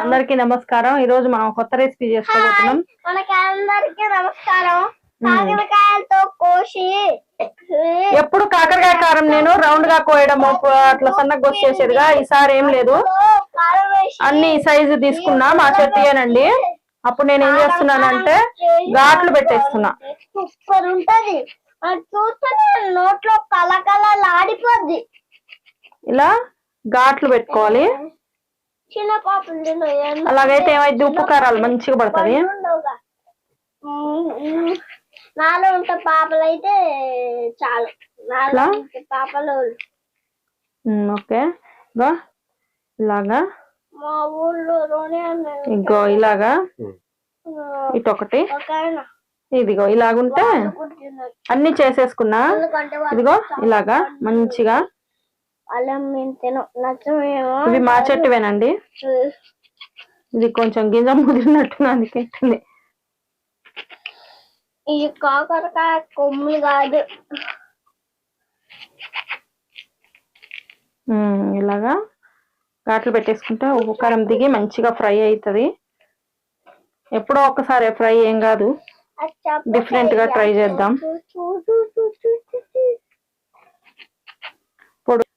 అందరికీ నమస్కారం. ఈ రోజు మనం కొత్త రెసిపీ చేసుకోబోతున్నాం. మనకి అందరికి నమస్కారం. కాకరకాయలతో కోసి ఎప్పుడు కాకరకాయ కారం నేను రౌండ్గా కోయడం అట్లా సన్నగా వచ్చేసేదిగా ఈసారి ఏం లేదు. అన్ని సైజు తీసుకున్నా మా చెట్టుయేనండి. అప్పుడు నేను ఏం చేస్తున్నానంటే ఘాట్లు పెట్టేస్తున్నా. సూపర్ ఉంటది. నోట్లో కలకలలాడిపోద్ది ఇలా ఘాట్లు పెట్టుకోవాలి. చిన్న అలాగైతే ఏమైంది ఉప్పు కారాలు మంచిగా పడుతుంది. నాలో ఉంటే పాపలు అయితే చాలు. నాలో పాపలు ఓకే. ఇగో ఇలాగా? మా ఊళ్ళో రోనే అన్నారు ఇగో ఇలాగా? ఇటు ఒకటి ఒక ఆయన ఇదిగో ఇలాగుంటే అన్ని చేసేసుకున్నా. ఇదిగో ఇలాగా? మంచిగా? అల్లం నచ్చమేమో ఇవి మా చెట్టువేనండి. ఇది కొంచెం గింజ ముదిరినట్టు అందుకే. ఇది కాకరకాయ కొమ్ములు కాదు. ఇలాగా ఘాట్లు పెట్టేసుకుంటే ఉప్పు కారం దిగి మంచిగా ఫ్రై అవుతుంది ఎప్పుడో ఒకసారి ఫ్రై ఏం కాదు. డిఫరెంట్గా ట్రై చేద్దాం.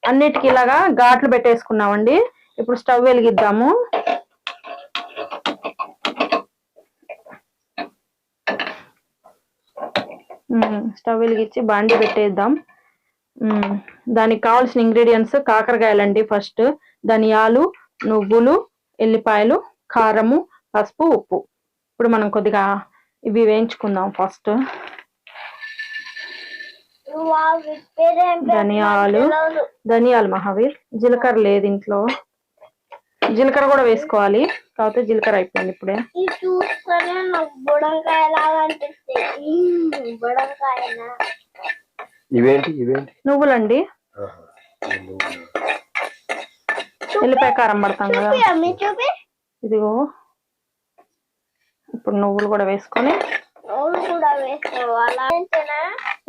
అన్నిటికీ ఇలాగా ఘాట్లు పెట్టేసుకున్నామండి. ఇప్పుడు స్టవ్ వెలిగిద్దాము. స్టవ్ వెలిగించి బాండి పెట్టేద్దాం. దానికి కావాల్సిన ఇంగ్రీడియంట్స్ కాకరకాయలండి ఫస్ట్. ధనియాలు నువ్వులు ఎల్లిపాయలు కారము పసుపు ఉప్పు. ఇప్పుడు మనం కొద్దిగా ఇవి వేయించుకుందాం ఫస్ట్. ధనియాలు. ధనియాలు మహావీర్. జీలకర్ర లేదు ఇంట్లో. జీలకర్ర కూడా వేసుకోవాలి. కాకపోతే జీలకర్ర అయిపోయింది ఇప్పుడే. ఇవేంటి ఇవేంటి? నువ్వులండి. ఎల్లిపాయ కారం పడతాం కదా. చూపి అమ్మి చూపి. ఇదిగో. ఇప్పుడు నువ్వులు కూడా వేసుకొని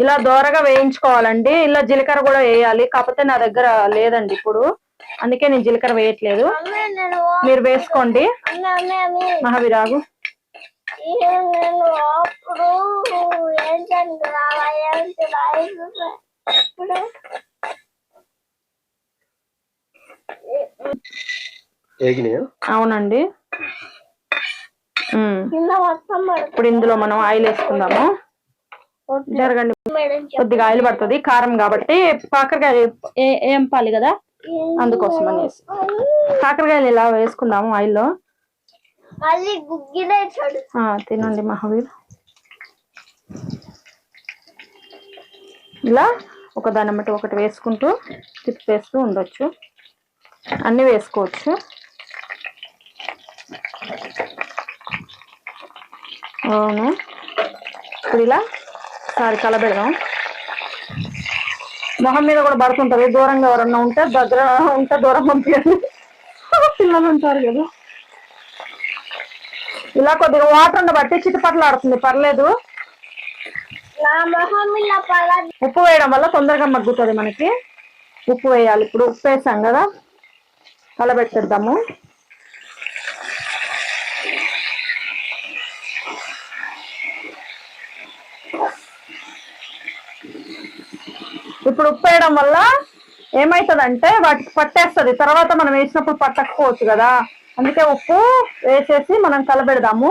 ఇలా దోరగా వేయించుకోవాలండి. ఇలా జీలకర్ర కూడా వేయాలి. కాకపోతే నా దగ్గర లేదండి ఇప్పుడు. అందుకే నేను జీలకర్ర వేయట్లేదు. అమ్మే నేను మీరు వేసుకోండి. అమ్మే అమ్మే అమ్మే. మహావీరాగు. అవునండి ఉమ్. కింద మొత్తం పడుతుంది ఇప్పుడు ఇందులో మనం ఆయిల్ వేసుకుందాము. జరగండి. కొద్దిగా ఆయిల్ పడుతుంది. కారం కాబట్టి కాకరకాయ ఏ- ఏం పాలి కదా అందుకోసం అనేసి. కాకరకాయలు ఇలా వేసుకుందాము ఆయిల్లో? తినండి మహావీర్. ఇలా ఒక దాన్ని బట్టి ఒకటి వేసుకుంటూ తిప్పేస్తూ ఉండొచ్చు. అన్ని వేసుకోవచ్చు. అవును. ఇప్పుడు ఇలా సారి కలబెడదాం మొహం మీద కూడా పడుతుంటది. దూరంగా ఎవరన్నా ఉంటే దగ్గర ఉంటే దూరం పంపించండి పిల్లలు ఉంటారు కదా. ఇలా కొద్దిగా వాటర్ ఉండబట్టి చిట్టుపట్లు ఆడుతుంది పర్లేదు. ఉప్పు వేయడం వల్ల తొందరగా మగ్గుతుంది మనకి. ఉప్పు వేయాలి. ఇప్పుడు ఉప్పు వేసాం కదా కలబెట్టేద్దాము ఇప్పుడు ఉప్పు వేయడం వల్ల ఏమవుతుందంటే వాటికి పట్టేస్తుంది. తర్వాత మనం వేసినప్పుడు పట్టకపోవచ్చు కదా. అందుకే ఉప్పు వేసేసి మనం కలబెడదాము.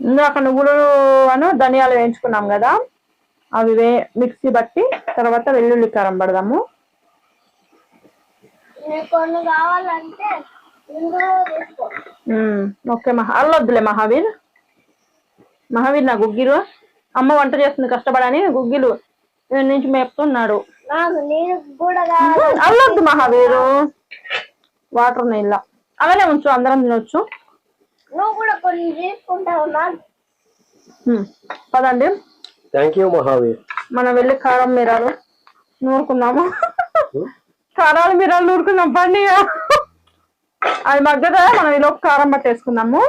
ఇందాక నువ్వులు అను ధనియాలు వేయించుకున్నాం కదా. అవి వే మిక్సీ బట్టి తర్వాత వెల్లుల్లి కారం పడదాము. ఓకే మహా. అల్లొద్దులే మహావీర్. మహావీర్ నా గుగ్గిలు. అమ్మ వంట చేస్తుంది కష్టపడని గుగ్గిలు నుంచి మేపుతున్నాడు. నాకు నీరు కూడా కావాలి. ఉమ్, అల్లొద్దు మహావీరు. వాటర్ నీళ్ళ. అలానే ఉంచు అందరం తినొచ్చు. నువ్వు కూడా కొన్ని తీసుకుంటావు నాకు. ఉమ్, పదండి. Thank you Mahavir. మనం వెళ్ళి కారం మీరాలు నూరుకున్నాము కారాలు మీరాలు నూరుకున్నాం పండి. అది మగ్గదా? మనం ఈలోపు కారం పట్టేసుకుందాము.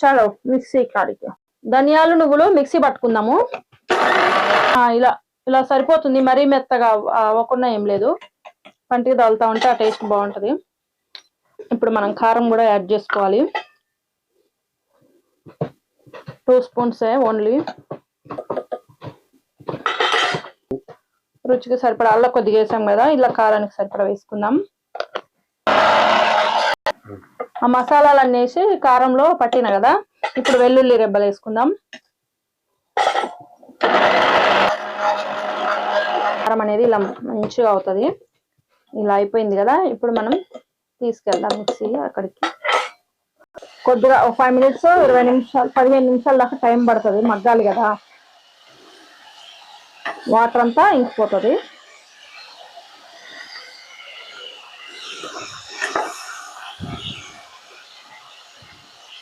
చలో మిక్సీ కాడికి. ధనియాలు నువ్వులు మిక్సీ పట్టుకుందాము. ఇలా ఇలా సరిపోతుంది. మరీ మెత్తగా అవ్వకుండా ఏం లేదు. పంటికి తగులుతూ ఉంటే ఆ టేస్ట్ బాగుంటుంది. ఇప్పుడు మనం కారం కూడా యాడ్ చేసుకోవాలి. Two spoons only. రుచికి సరిపడా అల్ల కొద్దిగా వేసాం కదా ఇలా కారానికి సరిపడా వేసుకుందాం. ఆ మసాలాలు వేసి కారంలో పట్టిన కదా ఇప్పుడు వెల్లుల్లి రెబ్బలు వేసుకుందాం. కారం అనేది ఇలా మంచిగా అవుతుంది. ఇలా అయిపోయింది కదా ఇప్పుడు మనం తీసుకెళ్దాం మిక్సీ అక్కడికి. కొద్దిగా ఒక ఫైవ్ మినిట్స్ ఇరవై నిమిషాలు పదిహేను నిమిషాల దాకా టైం పడుతుంది మగ్గాలి కదా. వాటర్ అంతా ఇంకిపోతుంది అందుకే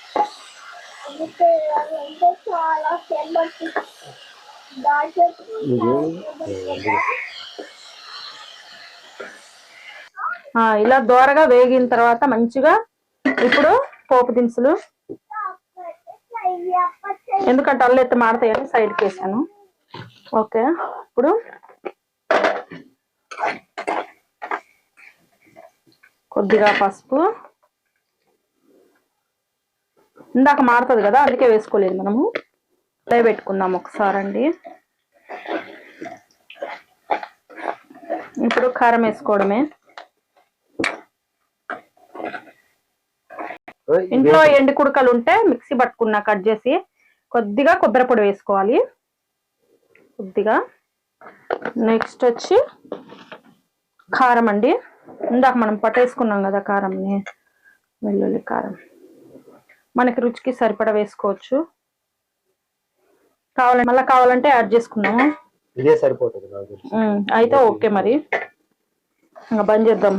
అంటే చాలా సేపటి దాచేసుకుంటా ఆ, ఇలా దోరగా వేగిన తర్వాత మంచిగా ఇప్పుడు పోపు దినుసులు. ఎందుకంటే అల్లు ఎత్తి మాడతాయని సైడ్కి వేసాను. ఓకే ఇప్పుడు కొద్దిగా పసుపు. ఇందాక మారుతుంది కదా అందుకే వేసుకోలేదు మనము. అదే పెట్టుకుందాం ఒకసారి అండి ఇప్పుడు కారం వేసుకోవడమే. ఇంట్లో? ఎండు కుడకలు ఉంటే మిక్సీ పట్టుకున్నా కట్ చేసి కొద్దిగా కొబ్బరి పొడి వేసుకోవాలి. కొద్దిగా. నెక్స్ట్ వచ్చి కారం అండి. ఇందాక మనం పట్టేసుకున్నాం కదా కారంని వెల్లుల్లి కారం. మనకి రుచికి సరిపడా వేసుకోవచ్చు. కావాలంటే మళ్ళీ కావాలంటే యాడ్ చేసుకుందాము? ఇదే సరిపోతుంది అయితే ఓకే మరి. ఇంకా బంద్ చేద్దాం.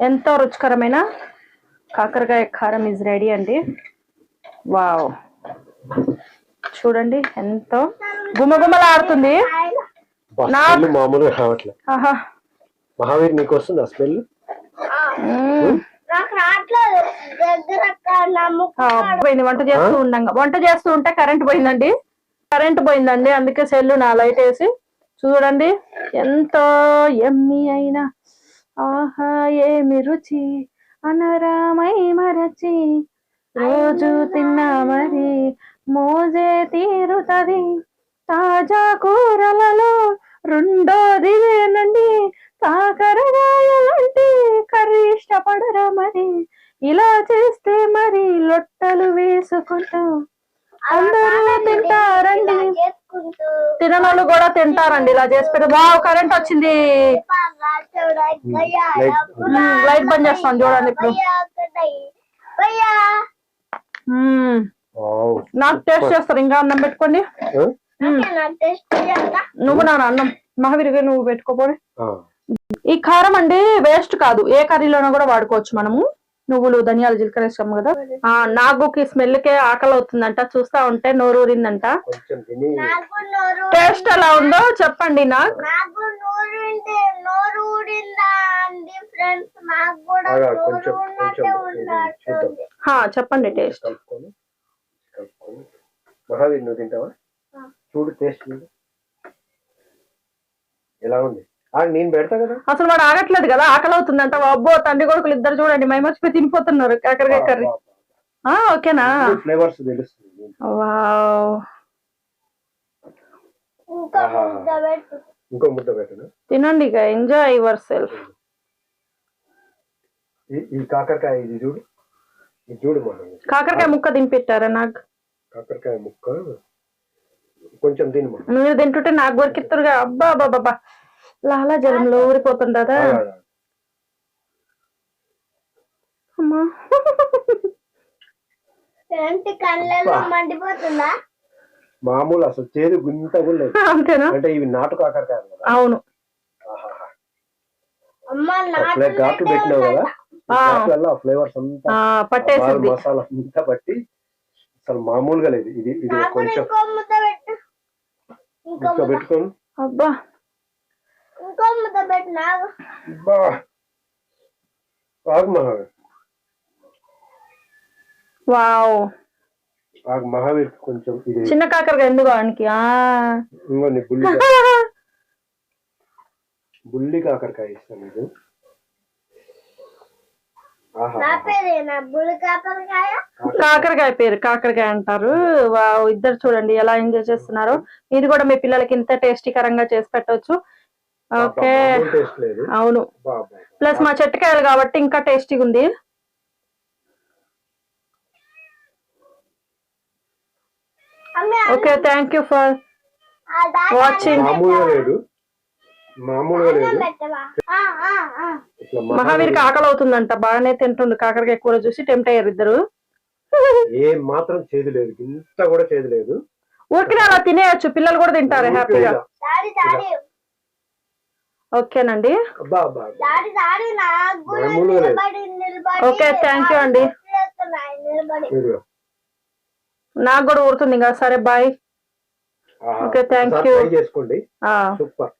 ఎంతో రుచికరమైన కాకరకాయ కారం ఇస్ రెడీ అండి. వావ్. చూడండి ఎంతో గుమగుమలాడుతుంది మామూలుగా రావట్లేదు మహావీర్ నీకు వస్తుంది ఆ స్మెల్ పోయింది. వంట చేస్తూ ఉండంగా. వంట చేస్తూ ఉంటే కరెంట్ పోయిందండి. కరెంట్ పోయిందండి. అందుకే సెల్ నా లైట్ వేసి చూడండి. ఎంతో ఎమ్మి అయినా. ఆహా ఏమి రుచి. అనరామై మరచి. రోజు తిన్నా మరి మోజే తీరుతది. తాజా కూరలలో రెండోది వేనండి కాకరకాయలంటే కర్రీ ఇష్టపడరా మరి ఇలా చేస్తే మరి లొట్టలు వేసుకుంటాం అందరూ తింటారండి. చేసుకుంటూ. తిననోళ్ళు కూడా తింటారండి ఇలా చేసి వావ్ కరెంట్ వచ్చింది. లైట్ బంద్ చేస్తాను చూడండి ఇప్పుడు. నాకు టేస్ట్ చేస్తారు ఇంకా అన్నం పెట్టుకోండి. నువ్వు నా అన్నం మహావీరిగా నువ్వు పెట్టుకోపోయి ఆ. ఈ కారం అండి వేస్ట్ కాదు. ఏ కర్రీలోనూ కూడా వాడుకోవచ్చు మనము. నువ్వులు ధనియాలు జీలకర్ర వేసాం కదా. ఆ నాగుకి స్మెల్ కే ఆకలి అవుతుందంట చూస్తా ఉంటే నోరూరిందంట. టేస్ట్ ఎలా ఉందో చెప్పండి నాకు చెప్పండి టేస్ట్. మహావీర్ నువ్వు తింటావా? ఆ. చూడు టేస్ట్ ఎలా ఉంది? నేను పెడతా కదా. అసలు వాడు ఆగట్లేదు కదా ఆకలి అవుతుందంట అబ్బో తండ్రి కొడుకులు ఇద్దరు చూడండి మై మర్చిపోయి తినిపోతున్నారు. కాకరకాయ కర్రీ ఆ ఓకేనా? ఫ్లేవర్స్ తెలుస్తుంది వావ్. ఇంకా. ముద్ద పెట్టను? తినండి ఇక ఎంజాయ్ యువర్ సెల్ఫ్ ఈ- కాకరకాయ ఇది చూడు. ఇది చూడు కాకరకాయ ముక్క తినిపెట్టారా నాకు? కాకరకాయ ముక్క. కొంచెం తిను నువ్వు తింటుంటే నాకు కొరికిత్తురుగా అబ్బా అబ్బా అబ్బా. లాలా జలంలో ఊరిపోతుండదా? అమ్మా. ఏంటి కళ్ళల్లో మండిపోతుందా? మామూలు అసలు చేదు గుంత కూడా అంతేనా? అంటే ఇవి నాటు కాకరకాయలు కదా. అవును. ఘాట్లు పెట్టినావు కదా? ఆ. ఘాట్లలో ఆ ఫ్లేవర్స్ అంతా పట్టేసింది. మసాలా అంతా బట్టి అసలు మామూలుగా లేదు. ఇది ఇది కొంచెం ఇంకో పెట్టు. పెట్టుకొని. అబ్బా ఇంకో ముద్ద పెట్టు నాకు బా ఆగు మహావీర్ వావ్ ఆగు మహావీర్ కొంచెం ఇది చిన్న కాకరకాయ ఎందుకు వానికి ఆ. ఇంకో నీ బుల్లి బుల్లి కాకరకాయ ఇస్తాను మీకు ఆహా. నా పేరేనా? బుల్ కాకరకాయ? కాకరకాయ పేరు కాకరకాయ అంటారు. వావ్, ఇద్దరు చూడండి ఎలా ఎంజాయ్ చేస్తున్నారు. ఇది కూడా మీ పిల్లలకి ఇంత టేస్టీకరంగా చేసి పెట్టవచ్చు ఓకే. టేస్ట్ లేదు. అవును. ప్లస్ మా చెట్టుకాయలు కాబట్టి ఇంకా టేస్టీగా ఉంది. Okay thank you for watching మహావీర్కి ఆకలి అవుతుందంట బాగానే తింటుండు. కాకరకాయ కూర చూసి టెంప్ట్ అయ్యారు ఇద్దరు. ఏం మాత్రం చేదు లేదు. ఇంత కూడా చేదు లేదు. ఊరికే అలా తినేయచ్చు. పిల్లలు కూడా తింటారు హ్యాపీగా. నిలబడి ఓకే థ్యాంక్ యూ అండి. నాకు కూడా ఊరుతుంది ఇంకా. సరే బాయ్ ఒకసారి you. try చేసుకోండి. ఆ. సూపర్.